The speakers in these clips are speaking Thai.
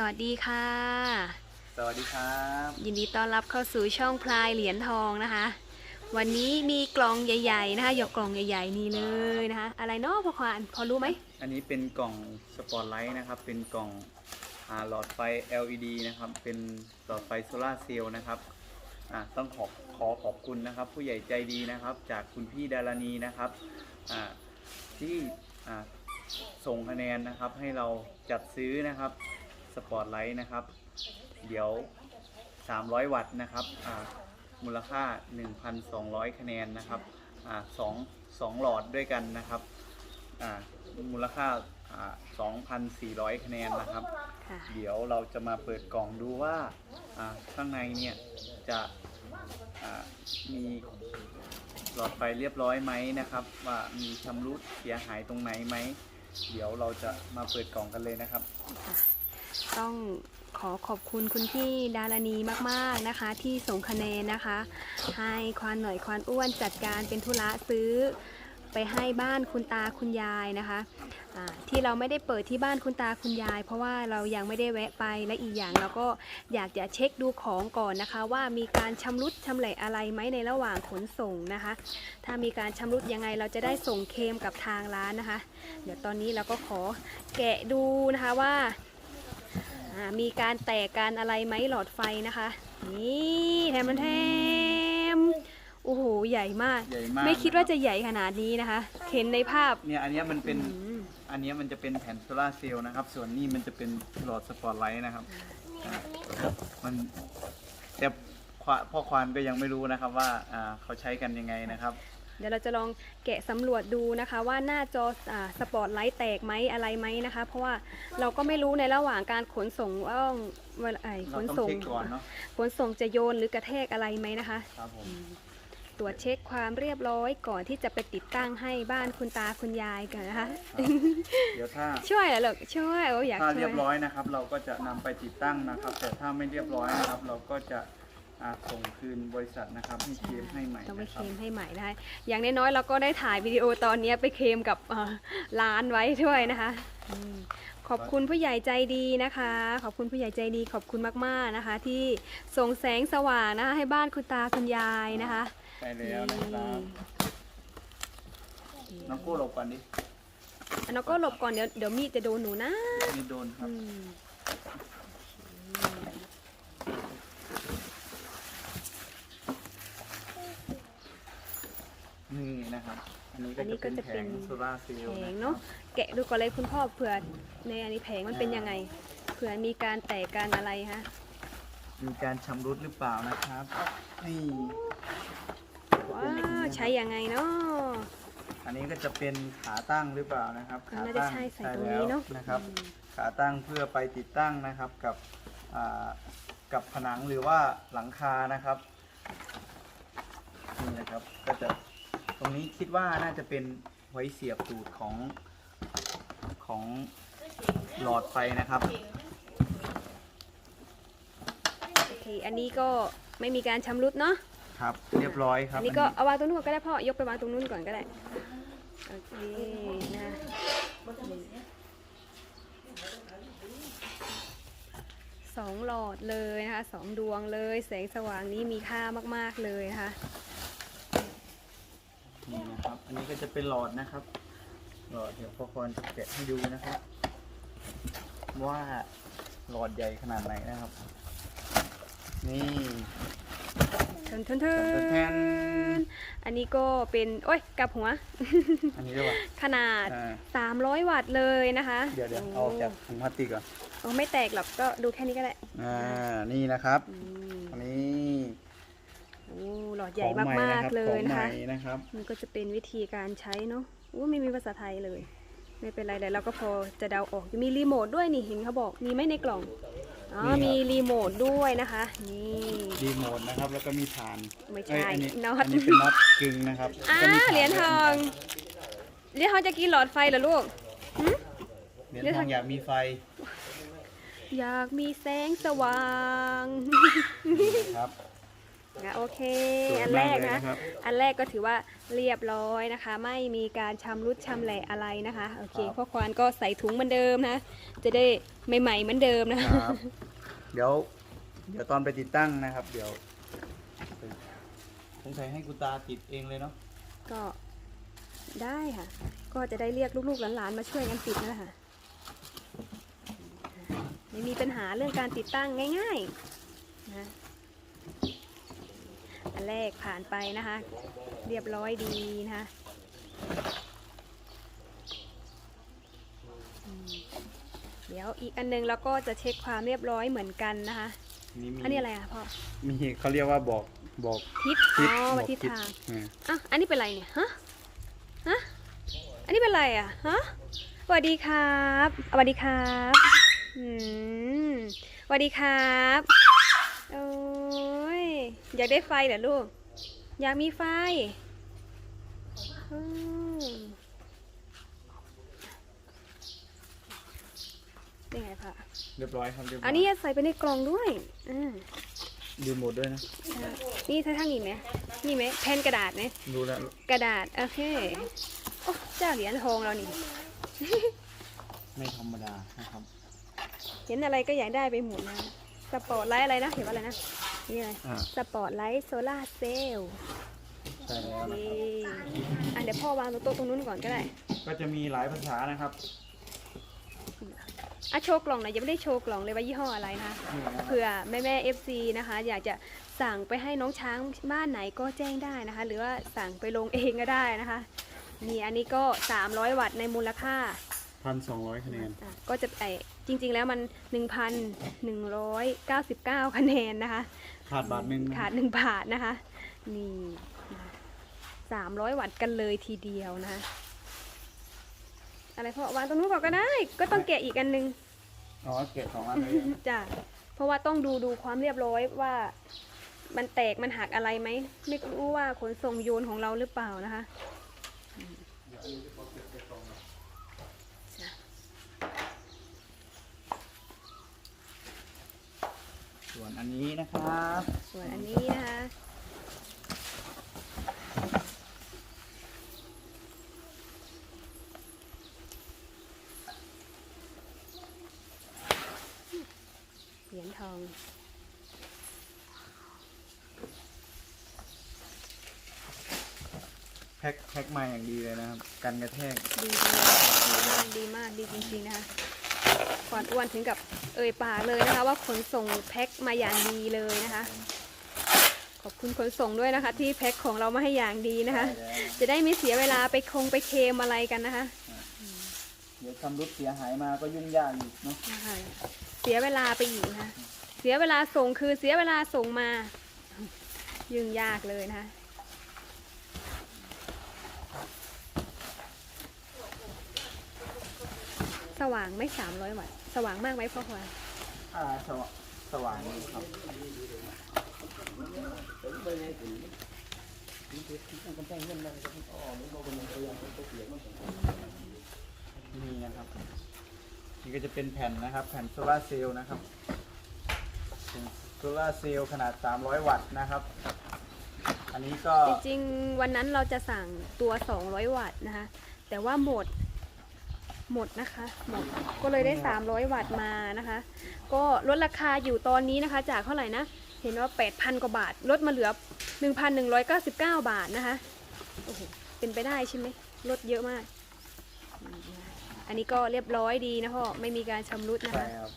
สวัสดีค่ะ สวัสดีครับ ยินดีต้อนรับเข้าสู่ช่องพลายเหรียญทองนะคะ วันนี้มีกล่องใหญ่ ๆ นะคะหยกกล่องใหญ่ ๆ นี่เลยนะคะ อะไรเนาะพ่อควานพอรู้ไหม อันนี้เป็นกล่องสปอตไลท์นะครับ เป็นกล่องอาหลอดไฟ LED นะครับ เป็นหลอดไฟโซลาร์เซลล์นะครับอ่าต้องขอขอขอบคุณนะครับ ผู้ใหญ่ใจดีนะครับ จากคุณพี่ดารณีนะครับอ่าที่อ่าส่งคะแนนนะครับให้เราจัดซื้อนะครับ สปอตไลท์นะครับ เดี๋ยว 300 วัตต์นะครับอ่ามูลค่า 1,200 คะแนนนะครับอ่าสองสองหลอดด้วยกันนะครับอ่ามูลค่าอ่า 2,400 คะแนนนะครับค่ะเดี๋ยวเราจะมาเปิดกล่องดูว่าอ่าข้างในเนี่ยจะอ่ามีหลอดไฟเรียบร้อยไหมนะครับ ว่ามีชำรุดเสียหายตรงไหนไหม เดี๋ยวเราจะมาเปิดกล่องกันเลยนะครับ ต้องขอขอบคุณคุณพี่ดารณีมากๆนะคะ ที่ส่งคะแนนนะคะ ให้ควานหน่อยควานอ้วนจัดการเป็นธุระซื้อไปให้บ้านคุณตาคุณยายนะคะที่เราไม่ได้เปิดที่บ้านคุณตาคุณยาย เพราะว่าเรายังไม่ได้แวะไปและอีกอย่างเราก็อยากจะเช็คดูของก่อนนะคะ ว่ามีการชำรุดชำแหละอะไรไหมในระหว่างขนส่งนะคะ ถ้ามีการชำรุดยังไงเราจะได้ส่งเคมกับทางร้านนะคะ เดี๋ยวตอนนี้เราก็ขอแกะดูนะคะว่า มีการแตกการอะไรไหมหลอดไฟนะคะ นี่แถมมันแถมโอ้โหใหญ่มาก ใหญ่มากไม่คิดว่านะรับจะใหญ่ขนาดนี้นะคะ เห็นในภาพ เนี่ยอันเนี้ยมันเป็นอืมอันเนี้ยมันจะเป็นแผ่นโซลาร์เซลล์นะครับ ส่วนนี้มันจะเป็นหลอดสปอตไลท์นะครับอ่ามันแต่ควาพ่อควานก็ยังไม่รู้นะครับว่าอ่าเขาใช้กันยังไงนะครับ เดี๋ยวเราจะลองแกะสำรวจดูนะคะว่าหน้าจออ่าสปอตไลท์แตกไหมอะไรไหมนะคะ เพราะว่าเราก็ไม่รู้ในระหว่างการขนส่งว่าเวลาไอ้ขเรานต้องส่งเช็คก่อนเนาะขนส่งจะโยนหรือกระแทกอะไรไหมนะคะครับผมตรวจเช็คความเรียบร้อยก่อนที่จะไปติดตั้งให้บ้านคุณตาคุณยายกันนะคะเดี๋ยวถ้าช่วยเหรอลูกช่วยโอ้อยากถ้าช่เรีวยบร้อยนะครับ เราก็จะนำไปติดตั้งนะครับ แต่ถ้าไม่เรียบร้อยนะครับ เราก็จะ อ่าส่งคืนบริษัทนะครับให้เคลมให้ใหม่ต้องไปนะเคครัลบ มให้ใหม่ได้อย่างน้อยๆเราก็ได้ถ่ายวิดีโอตอนเนี้ยไปเคลมกับเอ่อร้านไว้ด้วยนะคะอืมขอบคุณผู้ใหญ่ใจดีนะคะ ขอบคุณผู้ใหญ่ใจดีขอบคุณมากๆนะคะ ที่ส่งแสงสว่างนะคะให้บ้านคุณตาคุณยายนะคะใช่แล้วนะครับน้องกู้หลบก่อนดิอันนั้นก็หลบก่อนเดี๋ยวเดี๋ยวมีดจะโดนหนูนะนี่โดนครับ อืม นี่นะครับ อันนี้ก็จะเป็นแผงโซลาร์เซลแผล์งนะเนาะแกะดูก่อนเลยคุณพ่อเผื่อในอันนี้แผงมันเป็นยังไงเผื่อมีการแตกการอะไรฮะมีการชำรุดหรือเปล่านะครับนี่ว้าวใช้ยังไงเนาะอันนี้ก็จะเป็นขาตั้งหรือเปล่านะครับ ขาน่าจะตั้งใช่ใส่ตรงนี้เนาะแล้วนะครับอืมขาตั้งเพื่อไปติดตั้งนะครับกับอ่ากับผนังหรือว่าหลังคานะครับนี่นะครับก็จะ ตรงนี้คิดว่าน่าจะเป็นไว้เสียบตูดของของหลอดไฟนะครับ โอเค อันนี้ก็ไม่มีการชำรุดเนาะ ครับ เรียบร้อยครับอันนี้ก็เอาวางตรงนู้นก่อนก็ได้พ่อ ยกไปวางตรงนู้นก่อนก็ได้ โอเคนะสองหลอดเลยนะคะสองดวงเลย แสงสว่างนี้มีค่ามาก ๆ เลยนะคะ นี่นะครับ อันนี้ก็จะเป็นหลอดนะครับ หลอดเดี๋ยวพ่อควรจะแกะให้ดูนะครับ ว่าหลอดใหญ่ขนาดไหนนะครับ นี่เทินเทินเทิแทนนอันนี้ก็เป็นโอ้ยกลับหัว อันนี้ด้วยวะขนาด อ่า300 วัตต์เลยนะคะเดี๋ยวเดี๋ยวเอาออกจากถุงพลาสติกก่อน โอ้ไม่แตกหรอกก็ดูแค่นี้ก็ได้อ่า นี่นะครับ อืมอันนี้โอ้หลอดใหญ่ของมากนะครับๆเลยของนะใหคะม่นะครับมันก็จะเป็นวิธีการใช้เนาะอู้ไม่มีภาษาไทยเลย ไม่เป็นไรเดี๋ยวเราก็พอจะเดาออกมีรีโมทด้วยนี่เห็นเขาบอกมีไหมในกล่องอ๋อมีครับมีรีโมทด้วยนะคะนี่รีโมทนะครับแล้วก็มีฐานไม่เอ้ยใช่อันนี้น็อตอันนี้เป็นน็อตกึ่งนะครับอ่าก็มีฐานเหรียญทองเหรียญทองจะกินหลอดไฟเหรอลูกหึเหรียญทองอยากมีไฟ อยากมีแสงสว่างครับ นะโอเคสวยอันแรมากกเลยนะนะครับอันแรกก็ถือว่าเรียบร้อยนะคะ ไม่มีการชำรุดชำแหละอะไรนะคะโอเคครับพ่อควานก็ใส่ถุงเหมือนเดิมนะ จะได้ใหม่ๆเหมือนเดิมนะครับเดี๋ยว เดี๋ยวตอนไปติดตั้งนะครับ เดี๋ยวสงสัยให้กูตาติดเองเลยเนาะก็ได้ค่ะ ก็จะได้เรียกลูกๆหลานๆมาช่วยกันติดนั่นแหละค่ะไม่มีปัญหาเรื่องการติดตั้งง่ายๆนะอัน แรกผ่านไปนะคะ เรียบร้อยดีนะคะอืมเดี๋ยวอีกอันหนึงเราก็จะเช็คความเรียบร้อยเหมือนกันนะคะ นี่มีอันนี้อะไรอะพ่อ มีเขาเรียกว่าบอกบอกทิศทิอ๋ศอบอกมาทิศทิศทางอ่าอะอันนี้เป็นไรเนี่ยฮะฮะอันนี้เป็นไรอะฮะสวัสดีครับสวัสดีครับอืมสวัสดีครับโอ้ย อยากได้ไฟเหรอลูก อยากมีไฟอืมนี่ไงพ่ะเรียบร้อยครับเรียบร้อยอันนี้ใส่ไปในกล่องด้วยอ่ารีโมทด้วยนะ นี่ใช้ทางนี้ไหมนี่ไหมแผ่นกระดาษไหมดูแล้วกระดาษ โอเค โอ้เจ้าเหรียญทองเรานี่ ไม่ธรรมดานะครับ เห็นอะไรก็อยากได้ไปหมดนะสปอร์ตไลท์อะไรนะ เห็นว่าอะไรนะ นี่อะไรอ่า สปอร์ตไลท์โซลาร์เซลล์ใช่แล้วโอเคนะครับอะเดี๋ยวพ่อวางตรงโต๊ะตรงนู้นก่อนก็ได้ก็จะมีหลายภาษานะครับอะโชว์กล่องหน่อยยังไม่ได้โชว์กล่องเลยว่ายี่ห้ออะไรนะคะ นี่นะครับ เผื่อแม่แม่เอฟซีนะคะ อยากจะสั่งไปให้น้องช้างบ้านไหนก็แจ้งได้นะคะ หรือว่าสั่งไปลงเองก็ได้นะคะนี่อันนี้ก็ 300 วัตต์ในมูลค่าพันสองร้อยคะแนน อะก็จะไอจริง ๆ แล้วมัน 1,199 คะแนนนะคะ ขาดบาทหนึ่งขาดหนึ่งบาทนะคะ นี่สามร้อยวัตต์กันเลยทีเดียวนะคะอะไรพอวางตรงนู้นก่อนก็ได้ ก็ต้องแกะอีกอันนึงอ๋อเก็บสองอันเลยจ้ะเพราะว่าต้องดูดูความเรียบร้อยว่า มันแตกมันหักอะไรไหมไม่รู้ว่าขนส่งโยนของเราหรือเปล่านะคะ ส่วน อันนี้นะครับ ส่วนอันนี้นะคะเหรียญทองแพ็คแพ็คมาอย่างดีเลยนะครับ กันกระแทกดีดีดีมากดีมากดีจริงๆนะคะ ก่อนอ้วนถึงกับเอ่ยปากเลยนะคะ ว่าขนส่งแพ็คมาอย่างดีเลยนะคะ ขอบคุณขนส่งด้วยนะคะ ที่แพ็คของเรามาให้อย่างดีนะคะ จะได้ไม่เสียเวลาไปคงไปเคลมอะไรกันนะคะ เดี๋ยวชำรุดเสียหายมาก็ยุ่งยากอีกเนาะนะคะเสียเวลาไปอีกนะคะเสียเวลาส่งคือเสียเวลาส่งมา ยุ่งยากเลยนะคะ สว่างไม่สามร้อยวัตต์สว่างมากไหมพ่อควานอ่าสว่างสว่างดีครับนี่นะครับนี่ก็จะเป็นแผ่นนะครับ แผ่นโซลาร์เซลล์นะครับเป็นโซลาร์เซลล์ขนาด 300 วัตต์นะครับ อันนี้ก็จริงๆวันนั้นเราจะสั่งตัว 200 วัตต์นะคะ แต่ว่าหมด หมดนะคะ หมด ก็เลยได้ 300 วัตต์มานะคะ ก็ลดราคาอยู่ตอนนี้นะคะ จากเท่าไหร่นะ เห็นว่า 8,000 กว่าบาท ลดมาเหลือ 1,199 บาทนะคะ โอ้โห เป็นไปได้ใช่ไหม ลดเยอะมากอืมนะคะอันนี้ก็เรียบร้อยดีนะพ่อ ไม่มีการชำรุดนะใช่คะครับ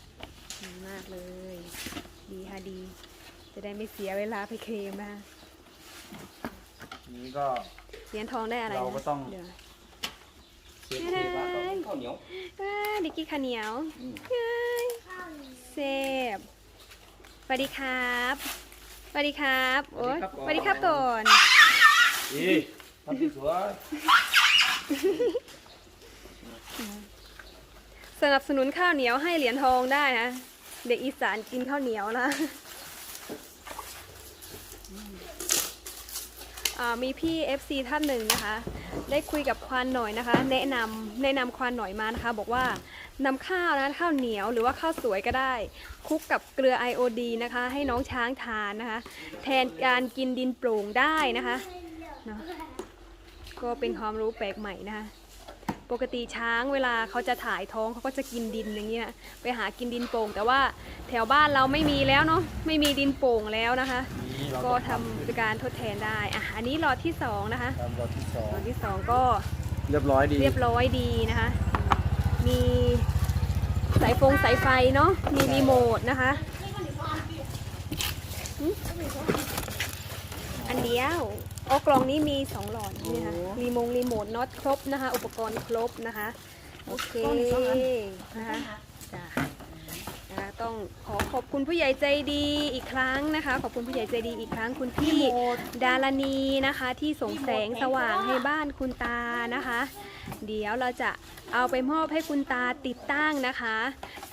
ดีมากเลย ดีค่ะดี จะได้ไม่เสียเวลาไปเคลมนะคะนี้ก็เหรียญทองได้อะไรนะเราก็ต้อง เดี๋ยวเช็คไม่ได้ที่ว่าข้าวเหนียวว้าดิกกี้ข้าวเหนียวเซฟสวัสดีครับสวัสดีครับโอ๊ยสวัสดีครับก่อนอีทำสวยสนับสนุนข้าวเหนียวให้เหรียญทองได้นะ เด็กอีสานกินข้าวเหนียวนะมีพี่ FC ท่านหนึ่งนะคะ ได้คุยกับควานหน่อยนะคะ แนะนำแนะนำควานหน่อยมานะคะ บอกว่านำข้าวนะข้าวเหนียวหรือว่าข้าวสวยก็ได้คลุกกับเกลือไอโอดีนะคะ ให้น้องช้างทานนะคะ แทนการกินดินโปร่งได้นะคะเนาะก็เป็นความรู้แปลกใหม่นะคะ ปกติช้างเวลาเขาจะถ่ายท้องเขาก็จะกินดินอย่างเงี้ยไปหากินดินโป่ง แต่ว่าแถวบ้านเราไม่มีแล้วเนาะไม่มีดินโป่งแล้วนะคะนี่เราก็ทำการทดแทนได้อะอันนี้หลอดที่สองนะคะตามรอบที่สองหลอดที่สองก็เรียบร้อยดีเรียบร้อยดีนะคะ มีสายฟงสายไฟเนาะมีรีโมทนะคะหึอันเดียว อ๋อกล่องนี้มีสองหลอดนี่ค่ะรีโมงรีโมทน็อตครบนะคะ อุปกรณ์ครบนะคะ โอเคนะคะจ้ะ นะคะ ต้องขอขอบคุณผู้ใหญ่ใจดีอีกครั้งนะคะ ขอบคุณผู้ใหญ่ใจดีอีกครั้งคุณพี่ดารณีนะคะ ที่ส่งแสงสว่างให้บ้านคุณตานะคะ เดี๋ยวเราจะเอาไปมอบให้คุณตาติดตั้งนะคะ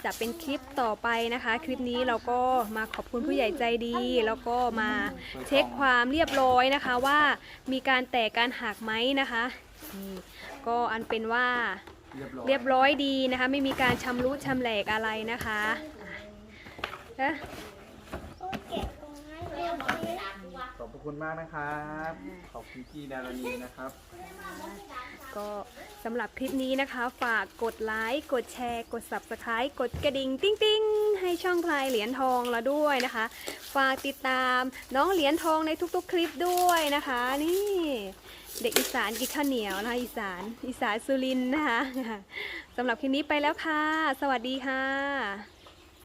จะเป็นคลิปต่อไปนะคะ คลิปนี้เราก็มาขอบคุณผู้ใหญ่ใจดี แล้วก็มาเช็คความเรียบร้อยนะคะว่ามีการแตกการหักไหมนะคะนี่ก็อันเป็นว่าเรียบร้อยเรียบร้อยดีนะคะ ไม่มีการชำรุชำแหลกอะไรนะคะ อะขอบพระคุณมากนะครับ ขอบคุณพี่ดารณีนะครับ ก็สำหรับคลิปนี้นะคะ ฝากกดไลค์กดแชร์ กด subscribe กดกระดิ่งติ้งติ้งให้ช่องพลายเหรียญทองเราด้วยนะคะ ฝากติดตามน้องเหรียญทองในทุกๆ คลิปด้วยนะคะ นี่ เด็กอีสานกินข้าวเหนียวนะคะอีสานอีสานสุรินทร์นะคะสำหรับคลิปนี้ไปแล้วค่ะ สวัสดีค่ะ